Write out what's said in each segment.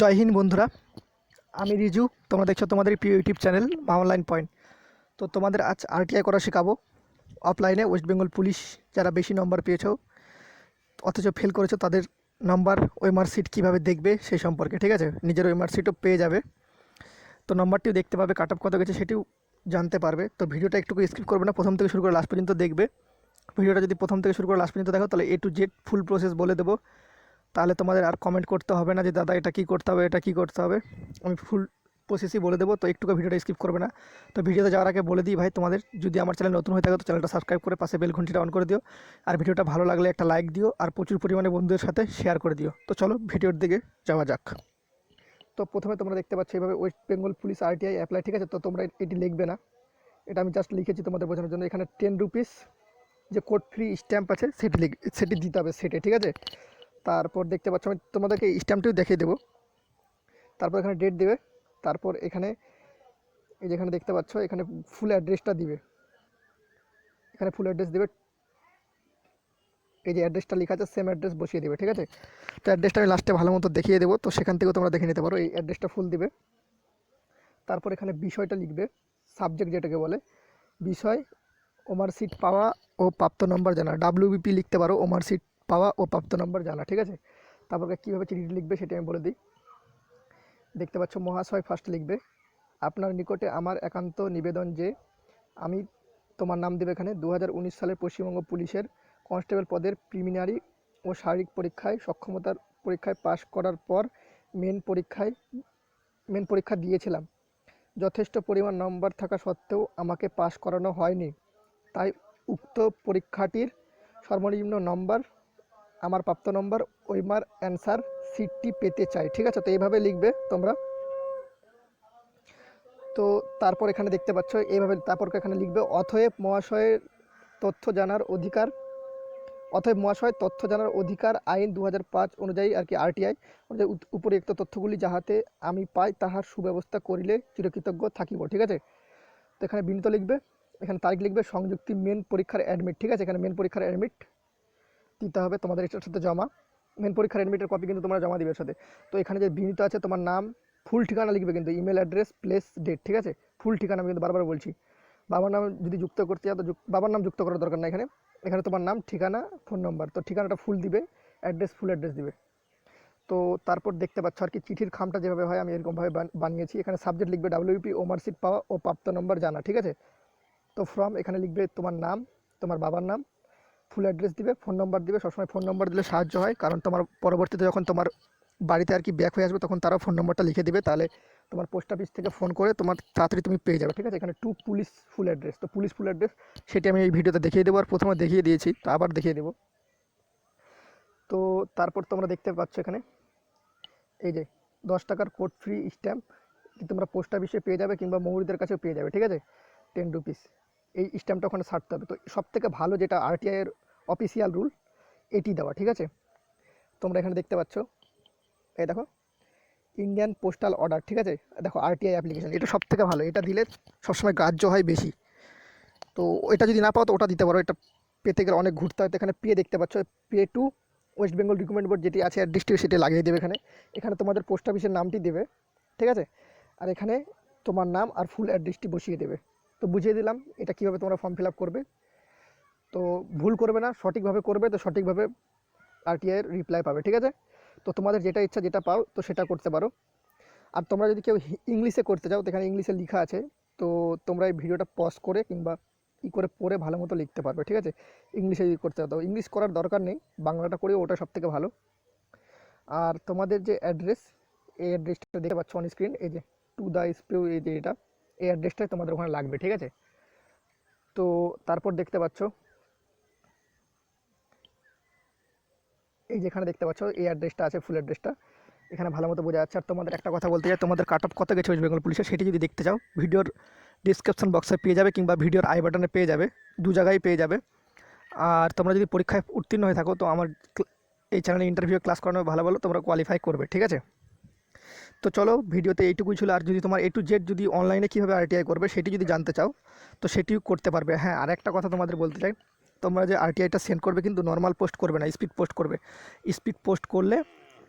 জয় হিন্দ বন্ধুরা, আমি রিজু, তোমরা দেখছ তোমাদের প্রিয় YouTube channel Maa online point. তো তোমাদের আজ আরটিআই করা শেখাবো। অফলাইনে ওয়েস্ট বেঙ্গল পুলিশ যারা বেশি নম্বর পেয়েছ, অথচ ফেল করেছ, তাদের নম্বর ওয়েমার সিট কীভাবে দেখবে সেই সম্পর্কে, ঠিক আছে? নিজের ওয়েমার সিটও পেয়ে যাবে। তো নম্বরটিও দেখতে পাবে কাট অফ কত গেছে সেটিও জানতে পারবে। তো ভিডিওটা একটু স্কিপ করবে না, প্রথম থেকে শুরু করে লাস্ট পর্যন্ত দেখবে। ভিডিওটা যদি প্রথম থেকে শুরু করে লাস্ট পর্যন্ত দেখো, তাহলে A to Z full process বলে দেবো। তাহলে তোমাদের আর কমেন্ট করতে হবে না যে, দাদা, এটা কী করতে হবে? এটা কী করতে হবে? আমি ফুল প্রসেসই বলে দেবো, তো একটুকু ভিডিওটা স্কিপ করবে না। তো ভিডিওতে যাওয়ার আগে বলে দিই ভাই, তোমাদের যদি আমার চ্যানেল নতুন হয়ে থাকে, তো চ্যানেলটা সাবস্ক্রাইব করে পাশে বেল ঘন্টিটা অন করে দিও। আর ভিডিওটা ভালো লাগলে একটা লাইক দিও, আর প্রচুর পরিমাণে বন্ধুদের সাথে শেয়ার করে দিও। তো চলো ভিডিওর দিকে যাওয়া যাক। তো প্রথমে তোমরা দেখতে পাচ্ছ এইভাবে West Bengal police RTI apply ঠিক আছে? তো তোমরা এটি লিখবে না। এটা আমি জাস্ট লিখেছি তোমাদের বোঝানোর জন্য। এখানে টেন রুপিস যে কোড ফ্রি স্ট্যাম্প আছে, সেটি লিখ, সেটি দিতে হবে, সেটে, ঠিক আছে? তারপর দেখতে পাচ্ছ, আমি তোমাদেরকে স্ট্যাম্পটিও দেখিয়ে দেবো। তারপর এখানে ডেট দেবে, তারপর এখানে, এই যেখানে দেখতে পাচ্ছ, এখানে ফুল অ্যাড্রেসটা দিবে। এখানে ফুল অ্যাড্রেস দেবে, এই যে অ্যাড্রেসটা লেখা আছে সেম অ্যাড্রেস বসিয়ে দেবে, ঠিক আছে? তো অ্যাড্রেসটা আমি লাস্টে ভালো মতো দেখিয়ে দেবো, তো সেখান থেকেও তোমরা দেখে নিতে পারো, এই অ্যাড্রেসটা ফুল দিবে। তারপর এখানে বিষয়টা লিখবে সাবজেক্ট যেটাকে বলে, বিষয় ওমার সিট পাওয়া ও প্রাপ্ত নম্বর জানা ডাব্লিউবিপি লিখতে পারো ওমার সিট পাওয়া ও প্রাপ্ত নম্বর জানা, ঠিক আছে? তারপর কীভাবে চিঠিটি লিখবে সেটা আমি বলে দিই। দেখতে পাচ্ছ মহাশয় ফার্স্ট লিখবে, আপনার নিকটে আমার একান্ত নিবেদন যে, আমি তোমার নাম দেবে এখানে দু হাজার উনিশ সালের পশ্চিমবঙ্গ পুলিশের কনস্টেবল পদের প্রিমিনারি ও শারীরিক পরীক্ষায়, সক্ষমতার পরীক্ষায় পাশ করার পর মেন পরীক্ষায় মেন পরীক্ষা দিয়েছিলাম। যথেষ্ট পরিমাণ নম্বর থাকা সত্ত্বেও আমাকে পাশ করানো হয়নি। তাই উক্ত পরীক্ষাটির সর্বনিম্ন নম্বর আমার প্রাপ্ত নম্বর, ওইমার অ্যান্সার সিটটি পেতে চাই। ঠিক আছে? তো এইভাবে লিখবে তোমরা। তো তারপর এখানে দেখতে পাচ্ছ, এইভাবে তারপর এখানে লিখবে অথয়েব মহাশয়ের তথ্য জানার অধিকার অথব মহাশয় তথ্য জানার অধিকার আইন দু হাজার পাঁচ অনুযায়ী আর কি আরটিআই অনুযায়ী উপরিউক্ত তথ্যগুলি যাহাতে আমি পাই তাহার সুব্যবস্থা করিলে চিরকৃতজ্ঞ থাকিব। ঠিক আছে? তো এখানে বিনীত লিখবে, এখানে তারিখ লিখবে, সংযুক্তি মেন পরীক্ষার অ্যাডমিট ঠিক আছে? এখানে মেন পরীক্ষার অ্যাডমিট দিতে হবে তোমাদের এটার সাথে জমা। মেন পরীক্ষার অ্যাডমিটের কপি কিন্তু তোমরা জমা দিবে সাথে। তো এখানে যে বিনীত আছে, তোমার নাম, ফুল ঠিকানা লিখবে কিন্তু ইমেল অ্যাড্রেস প্লেস ডেট ঠিক আছে? ফুল ঠিকানা আমি কিন্তু বারবার বলছি। বাবার নাম যদি যুক্ত করতে চাও তো বাবার নাম যুক্ত করার দরকার না এখানে। এখানে তোমার নাম, ঠিকানা ফোন নম্বর তো ঠিকানাটা ফুল দিবে অ্যাড্রেস ফুল অ্যাড্রেস দিবে। তো তারপর দেখতে পাচ্ছ আর কি, চিঠির খামটা যেভাবে হয়, আমি এরকমভাবে বান- বানিয়েছি। এখানে সাবজেক্ট লিখবে ডাব্লিউপি ও মার্কশিট পাওয়া ও প্রাপ্ত নম্বর জানা, ঠিক আছে? তো ফ্রম এখানে লিখবে তোমার নাম, তোমার বাবার নাম ফুল অ্যাড্রেস দিবে ফোন নম্বর দিবে, সবসময় ফোন নম্বর দিলে সাহায্য হয়। কারণ তোমার পরবর্তীতে যখন তোমার বাড়িতে আর কি ব্যাক হয়ে আসবে, তখন তারাও ফোন নম্বরটা লিখে দিবে। তাহলে তোমার পোস্ট অফিস থেকে ফোন করে তোমার তাড়াতাড়ি তুমি পেয়ে যাবে, ঠিক আছে? এখানে টু পুলিশ ফুল অ্যাড্রেস তো পুলিশ ফুল অ্যাড্রেস সেটি আমি এই ভিডিওতে দেখিয়ে দেবো। আর প্রথমে দেখিয়ে দিয়েছি, তো আবার দেখিয়ে দেবো। তো তারপর তোমরা দেখতে পাচ্ছ এখানে, এই যে দশ টাকার কোড ফ্রি স্ট্যাম্প তোমরা পোস্ট অফিসে পেয়ে যাবে কিংবা মৌরিদের কাছেও পেয়ে যাবে, ঠিক আছে? টেন রুপিস এই স্ট্যাম্পটা ওখানে ছাড়তে হবে। তো সব থেকে ভালো যেটা আরটিআই এর অফিসিয়াল রুল এটি দেওয়া, ঠিক আছে? তোমরা এখানে দেখতে পাচ্ছ। এই দেখো ইন্ডিয়ান পোস্টাল অর্ডার ঠিক আছে? দেখো আরটিআই অ্যাপ্লিকেশন এটা সব থেকে ভালো। এটা দিলে সবসময় গ্রাহ্য হয় বেশি। তো এটা যদি না পাও তো ওটা দিতে পারো। এটা পেতে গেলে অনেক ঘুরতে হয়। তো এখানে পে দেখতে পাচ্ছ pay to West Bengal recruitment board যেটি আছে আর ডিস্ট্রিক্ট সেটি লাগিয়ে দেবে এখানে। এখানে তোমাদের পোস্ট অফিসের নামটি দেবে, ঠিক আছে? আর এখানে তোমার নাম আর ফুল অ্যাড্রেসটি বসিয়ে দেবে। তো বুঝিয়ে দিলাম এটা কীভাবে তোমরা ফর্ম ফিল করবে। তো ভুল করবে না, সঠিকভাবে করবে, তো সঠিকভাবে আরটিআই রিপ্লাই পাবে, ঠিক আছে? তো তোমাদের যেটা ইচ্ছা যেটা পাও, তো সেটা করতে পারো। আর তোমরা যদি কেউ ইংলিশে করতে চাও, তো এখানে ইংলিশে লেখা আছে, তো তোমরা এই ভিডিওটা পজ করে কিংবা ই করে পড়ে ভালো মতো লিখতে পারবে, ঠিক আছে? ইংলিশে ই করতে তো ইংলিশ করার দরকার নেই, বাংলাটা করে ওটা সব থেকে ভালো। আর তোমাদের যে অ্যাড্রেস এই অ্যাড্রেসটা দেখতে পাচ্ছ অন স্ক্রিন এই যে টু দ্য স্পিউ এই যে এটা। এই অ্যাড্রেসটাই তোমাদের ওখানে লাগবে, ঠিক আছে? তো তারপর দেখতে পাচ্ছ, এই যেখানে দেখতে পাচ্ছ, এই অ্যাড্রেসটা আছে ফুল অ্যাড্রেসটা এখানে ভালো মতো বোঝা যাচ্ছে। আর তোমাদের একটা কথা বলতে চাই, তোমাদের কাট অফ কত গেছে ওয়েস্ট বেঙ্গল পুলিশের সেটি যদি দেখতে চাও, ভিডিওর ডিসক্রিপশন বক্সে পেয়ে যাবে কিংবা ভিডিওর আই বাটনে পেয়ে যাবে, দু জায়গায় পেয়ে যাবে। আর তোমরা যদি পরীক্ষায় উত্তীর্ণ হয়ে থাকো, তো আমার এই চ্যানেলে ইন্টারভিউ ক্লাস করানো ভালো ভালো তোমরা কোয়ালিফাই করবে, ঠিক আছে? তো চলো ভিডিওতে এইটুকুই ছিল। আর যদি তোমার এ টু জেড যদি অনলাইনে কীভাবে আরটিআই করবে সেটি যদি জানতে চাও, তো সেটিও করতে পারবে। হ্যাঁ আর একটা কথা তোমাদের বলতে চাই, তোমরা যে আরটিআইটা সেন্ড করবে কিন্তু নর্মাল পোস্ট করবে না স্পিড পোস্ট করবে। স্পিড পোস্ট করলে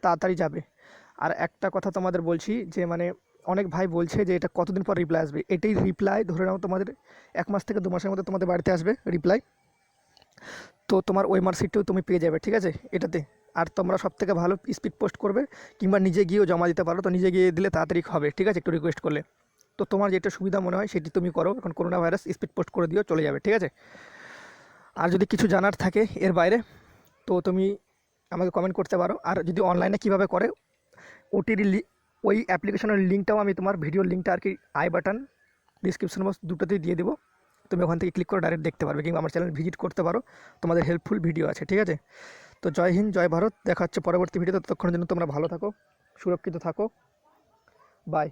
তাড়াতাড়ি যাবে। আর একটা কথা তোমাদের বলছি যে মানে অনেক ভাই বলছে যে, এটা কতদিন পর রিপ্লাই আসবে? এটাই রিপ্লাই ধরে নাও তোমাদের, এক মাস থেকে দু মাসের মধ্যে তোমাদের বাড়িতে আসবে রিপ্লাই তো তোমার ওই মার্কশিটটাও তুমি পেয়ে যাবে, ঠিক আছে? এটাতে। আর তোমরা সব থেকে ভালো স্পিড পোস্ট করবে কিংবা নিজে গিয়েও জমা দিতে পারো, তো নিজে গিয়ে দিলে তাড়াতাড়ি হবে, ঠিক আছে? একটু রিকোয়েস্ট করলে। তো তোমার যেটা সুবিধা মনে হয় সেটি তুমি করো, এখন করোনা ভাইরাস স্পিড পোস্ট করে দিও, চলে যাবে, ঠিক আছে? আর যদি কিছু জানার থাকে এর বাইরে, তো তুমি আমাকে কমেন্ট করতে পারো। আর যদি অনলাইনে কীভাবে করে ওটির লি ওই অ্যাপ্লিকেশনের লিঙ্কটাও আমি তোমার ভিডিওর লিঙ্কটা আর কি আই বাটন ডিসক্রিপশন বক্স দুটোতেই দিয়ে দেবো। তুমি ওখান থেকে ক্লিক করে ডাইরেক্ট দেখতে পারবে কিংবা আমার চ্যানেল ভিজিট করতে পারো। তোমাদের হেল্পফুল ভিডিও আছে, ঠিক আছে? তো জয় হিন্দ, জয় ভারত। দেখা হচ্ছে পরবর্তী ভিডিওতে, ততক্ষণের জন্য তোমরা ভালো থাকো, সুরক্ষিত থাকো। বাই